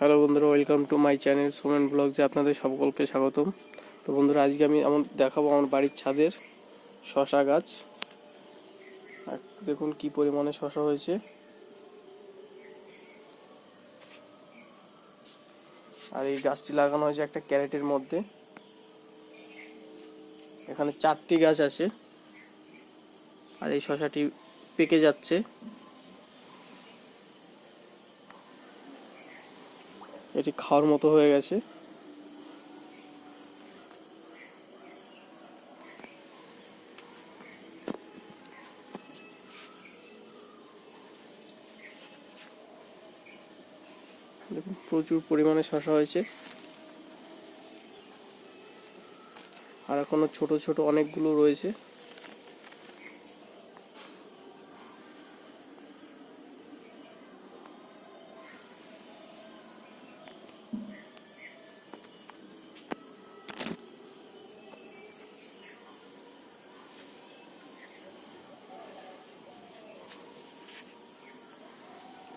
Hello বন্ধুরা welcome to my channel Somen ব্লগসে আপনাদের সকলকে স্বাগতম। তো বন্ধুরা, আজকে আমি আমার দেখাবো আমার বাড়ির ছাদের শশা গাছ। দেখুন কি পরিমাণে শশা হয়েছে। আর এই গাছটি লাগানো হয়েছে একটা ক্যারেটের মধ্যে। এখানে চারটি গাছ আছে। আর এই শশাটি পেকে যাচ্ছে। এটি খাওয়ার মতো হয়ে গেছে। দেখুন, প্রচুর পরিমাণে শশা হয়েছে। আর এখনও ছোট ছোট অনেকগুলো রয়েছে।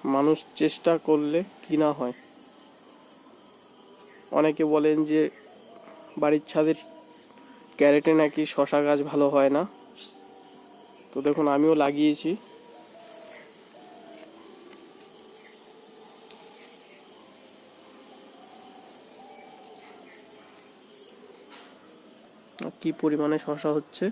মানুষ চেষ্টা করলে কি না হয়। অনেকে বলেন যে, বাড়ির ছাদের ক্যারেটে নাকি শশা গাছ ভালো হয় না। তো দেখুন, আমিও লাগিয়েছি। কি পরিমাণে শশা হচ্ছে?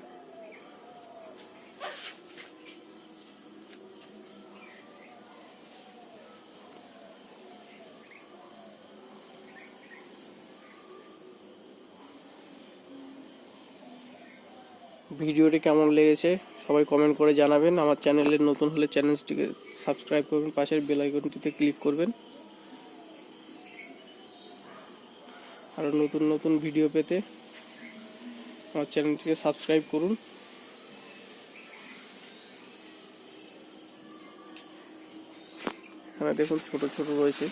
ভিডিওটি কেমন লেগেছে সবাই কমেন্ট করে জানাবেন। আমার চ্যানেলে নতুন হলে চ্যানেলটিকে সাবস্ক্রাইব করবেন, পাশের বেল আইকনটিতে ক্লিক করবেন। আরও নতুন নতুন ভিডিও পেতে আমার চ্যানেলটিকে সাবস্ক্রাইব করুন। এখানে দেখুন, ছোট ছোট রয়েছে।